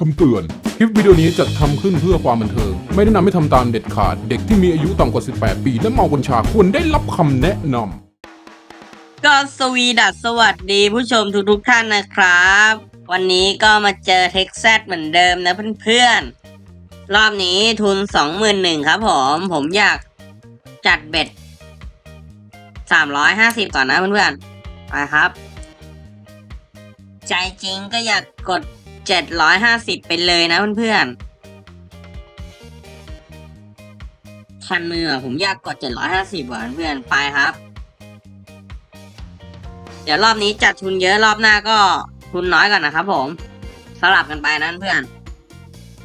คำเตือน คลิปวิดีโอนี้จัดทำขึ้นเพื่อความบันเทิง ไม่แนะนำให้ทำตามเด็ดขาด เด็กที่มีอายุต่ำกว่า 18 ปี และเมากัญชาควรได้รับคำแนะนำก็สวีดัสสวัสดีผู้ชมทุกๆท่านนะครับ วันนี้ก็มาเจอเท็กซัสเหมือนเดิมนะเพื่อนๆ รอบนี้ทุนสองหมื่นหนึ่งครับผม ผมอยากจัดเบ็ดสามร้อยห้าสิบก่อนนะเพื่อนๆไปครับ ใจจริงก็อยากกด เจ็ดร้อยห้าสิบไปเลยนะเพื่อนๆคันมือผมอยากกดเจ็ดร้อยห้าสิบว่ะเพื่อนๆไปครับ เดี๋ยวรอบนี้จัดทุนเยอะรอบหน้าก็ทุนน้อยก่อนนะครับผมสลับกันไปนั้นเพื่อน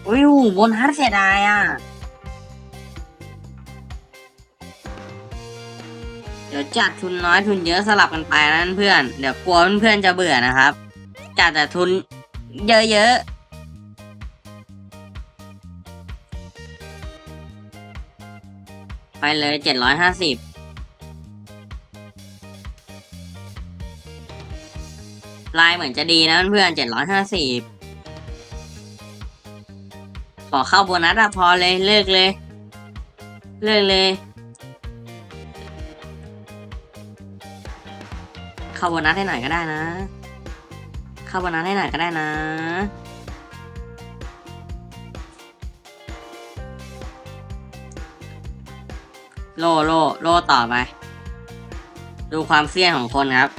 อุ้ยบนฮัทเสียดายอะ เดี๋ยวจัดทุนน้อยทุนเยอะสลับกันไปนั้นเพื่อน เดี๋ยวกลัวเพื่อนๆจะเบื่อนะครับ จัดแต่ทุน เยอะๆไปเลยเจ็ดร้อยห้าสิบลายเหมือนจะดีนะเพื่อนเจ็ดร้อยห้าสิบขอเข้าโบนัสอะพอเลย เลิกเลย เลิกเลย เข้าโบนัสให้หน่อยก็ได้นะ เข้าโบนัสให้หน่อยก็ได้นะ โลโลโลต่อไป ดูความเสี่ยงของคนครับ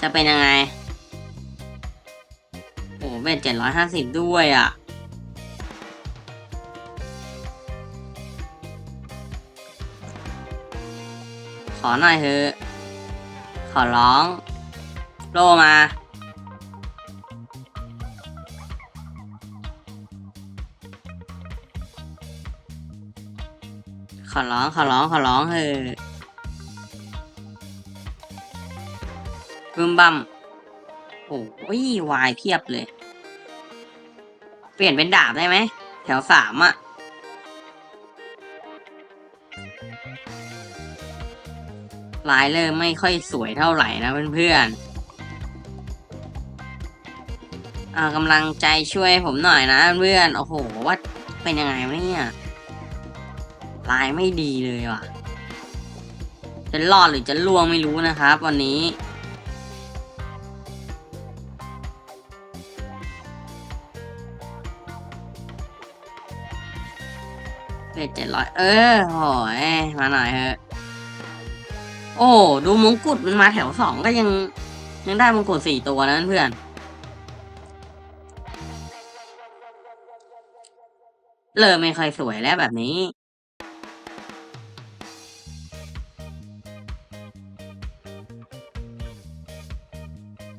จะเป็นยังไง โอ้เป็นเจ็ดร้อยห้าสิบด้วยอะขอหน่อยเถอะขอร้อง โลมา ขอร้องขอร้องขอร้องเถอะบึมบัมโอ้ยวายเพียบเลย เปลี่ยนเป็นดาบได้ไหม แถวสามอะลายเริ่มไม่ค่อยสวยเท่าไหร่นะเพื่อนๆเอากำลังใจช่วยผมหน่อยนะเพื่อน โอ้โหว่าเป็นยังไงวะเนี่ย ลายไม่ดีเลยว่ะ จะรอดหรือจะล่วงไม่รู้นะครับ วันนี้เป็ดเจ็ดร้อยเออโหยมาหน่อยเถอะโอ้ดูมงกุฎมันมาแถวสองก็ยัง ยังได้มงกุฎสี่ตัวนะเพื่อนเริ่มไม่ค่อยสวยแล้วแบบนี้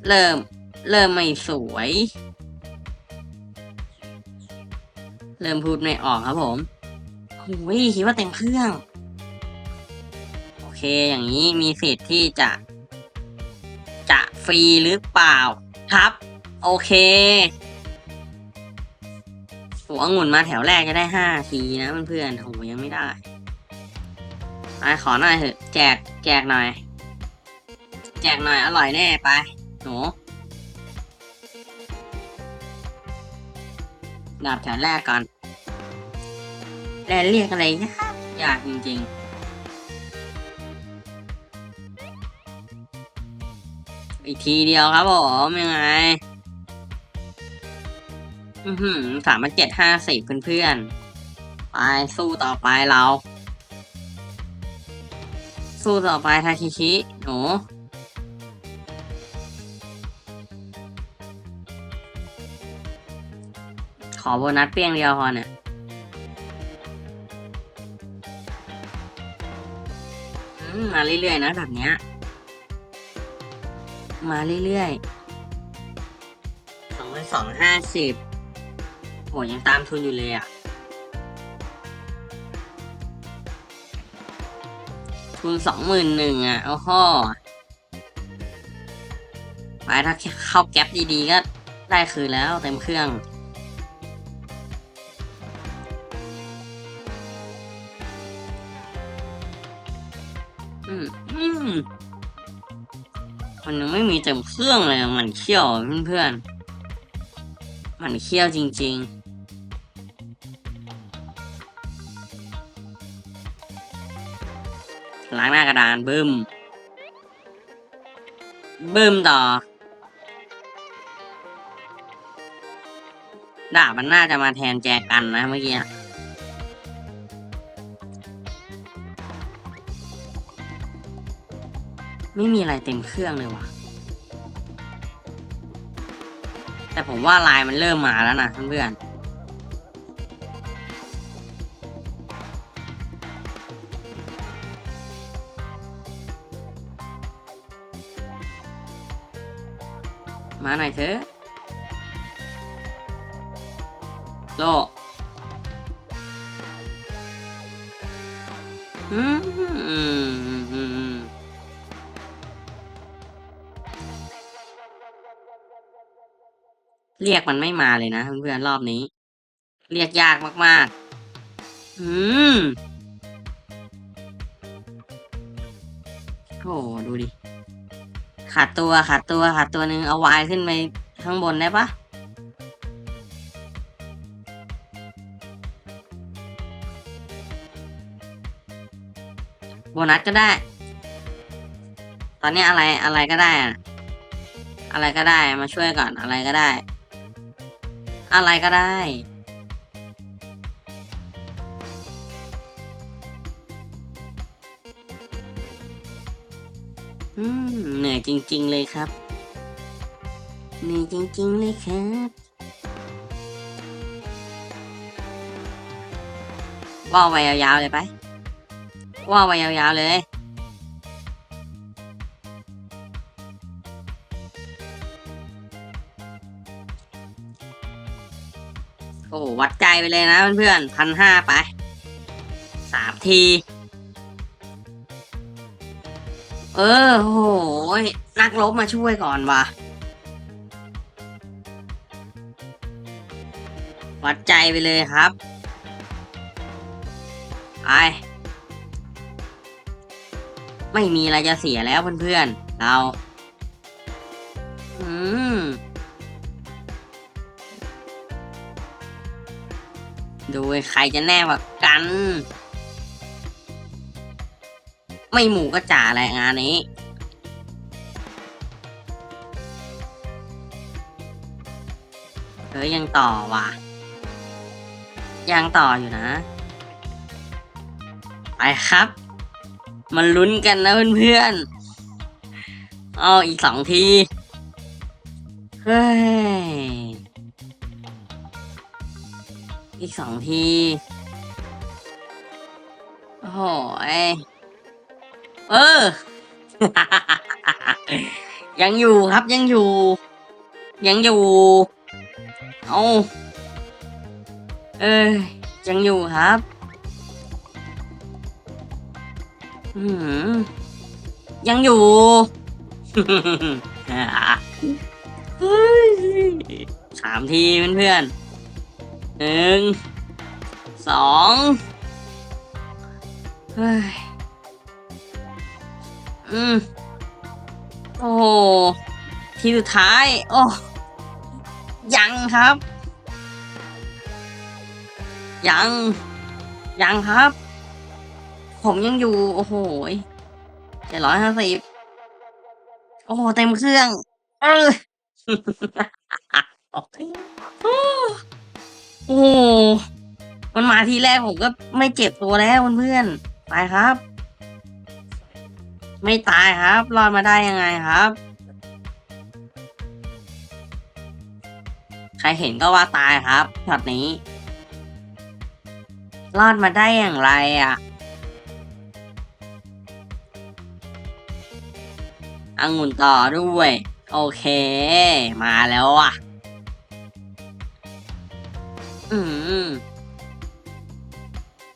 เริ่ม เริ่มไม่สวย เริ่มพูดไม่ออกครับผมโอ้ยคิดว่าเต็มเครื่อง โอเคอย่างนี้มีสิทธิ์ที่จะ จะฟรีหรือเปล่า ครับ โอเค หัวองุ่นมาแถวแรกจะได้ห้าทีนะเพื่อนๆโอ้โหยังไม่ได้ไปขอหน่อยเถอะ แจก แจกหน่อย แจกหน่อยอร่อยแน่ไป หนูดาบแถวแรกก่อนแลนเรียกอะไรยากยากจริงๆ อีกทีเดียวครับผมยังไง อือหือสามพันเจ็ดห้าสิบเพื่อนๆ ไปสู้ต่อไปเรา สู้ต่อไปทาคิชิหนู อโบนัสเปี้ยงเดียวพอเนี่ยมมาเรื่อยๆนะแบบเนี้ย มาเรื่อยๆสองพันสองห้าสิบโหยังตามทุนอยู่เลยอะ ทุนสองหมื่นหนึ่งอะ โอ้โหไปถ้าเข้าแก๊ปดีๆก็ได้คืนแล้วเต็มเครื่องือมันยังไม่มีเต็มเครื่องเลยมันเขี้ยวเพื่อนๆมันเขี้ยวจริง ๆล้างหน้ากระดานบึ้มบึ้มต่อ ดาบมันน่าจะมาแทนแจกันนะเมื่อกี้ ไม่มีอะไรเต็มเครื่องเลยว่ะ แต่ผมว่าลายมันเริ่มมาแล้วนะเพื่อนมาหน่อยเถอะโลอืม เรียกมันไม่มาเลยนะเพื่อนๆรอบนี้ เรียกยากมากๆ อืมโอ้ดูดิ ขาดตัวขาดตัวขาดตัวหนึ่งเอาวายขึ้นไปข้างบนได้ปะโบนัสก็ได้ ตอนนี้อะไรอะไรก็ได้อะอะไรก็ได้มาช่วยก่อนอะไรก็ได้ อะไรก็ได้ อืม เหนื่อยจริง ๆ เลยครับ เหนื่อยจริง ๆ เลยครับ ว่าวไปยาวๆเลยไป ว่าวไปยาวๆเลย อ้วัดใจไปเลยนะเพื่อนๆพันห้าไปสามที เออโอ้โหนักลบมาช่วยก่อนว่ะ วัดใจไปเลยครับ ไป ไม่มีอะไรจะเสียแล้วเพื่อนๆ เรา ดูใครจะแน่กว่ากัน ไม่หมูก็จ่าอะไรงานนี้ เฮ้ยยังต่อว่ะ ยังต่ออยู่นะ ไปครับมาลุ้นกันนะเพื่อนๆ เอาอีกสองที เฮ้ย อีกสองที โอ้โหยเออ ยังอยู่ครับยังอยู่ ยังอยู่ เอาเอ้ยยังอยู่ครับ อืมยังอยู่เฮ้ยสามทีเพื่อนๆ หนึ่งสองเฮ้ยอืมโอ้โหทีสุดท้าย โอ้ ยังครับ ยัง ยังครับ ผมยังอยู่ โอ้โหเจ็ดร้อยห้าสิบโอ้โห เต็มเครื่อง เออ โอ้มันมาทีแรกผมก็ไม่เจ็บตัวแล้วเพื่อนๆไปครับ ไม่ตายครับ รอดมาได้ยังไงครับ ใครเห็นก็ว่าตายครับช็อตนี้ รอดมาได้อย่างไรอะองุ่นต่อด้วย โอเค มาแล้วอะ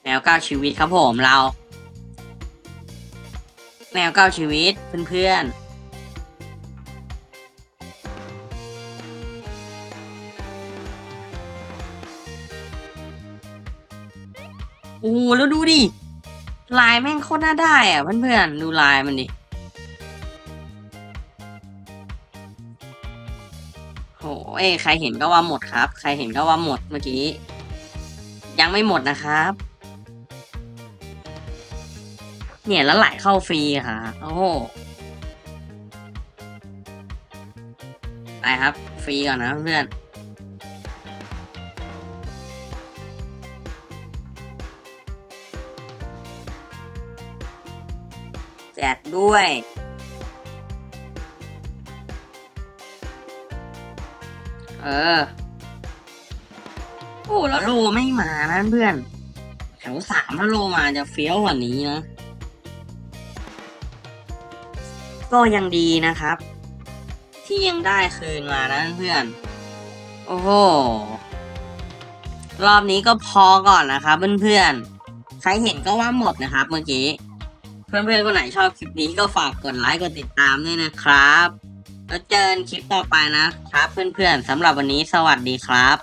แนวเก้าชีวิตครับผมเราแนวเก้าชีวิตเพื่อนๆโอ้แล้วดูดิ ลายแม่งโคตรน่าได้อะเพื่อนๆ ดูลายมันดิโหเอ้ใครเห็นก็ว่าหมดครับ ใครเห็นก็ว่าหมดเมื่อกี้ ยังไม่หมดนะครับ เนี่ยแล้วไหลเข้าฟรีค่ะ โอ้โหไปครับ ฟรีก่อนนะเพื่อนแจกด้วยเออ โอ้แล้วโลไม่มานะเพื่อนแถวสามถ้าโลมาจะเฟี้ยวกว่านี้นะ ก็ยังดีนะครับ ที่ยังได้คืนมานะเพื่อน โอ้โห รอบนี้ก็พอก่อนนะครับเพื่อนๆ ใครเห็นก็ว่าหมดนะครับ เมื่อกี้ เพื่อนๆคนไหนชอบคลิปนี้ก็ฝากกดไลค์กดติดตามด้วยนะครับ แล้วเจอกันคลิปต่อไปนะครับ เพื่อนๆสำหรับวันนี้สวัสดีครับ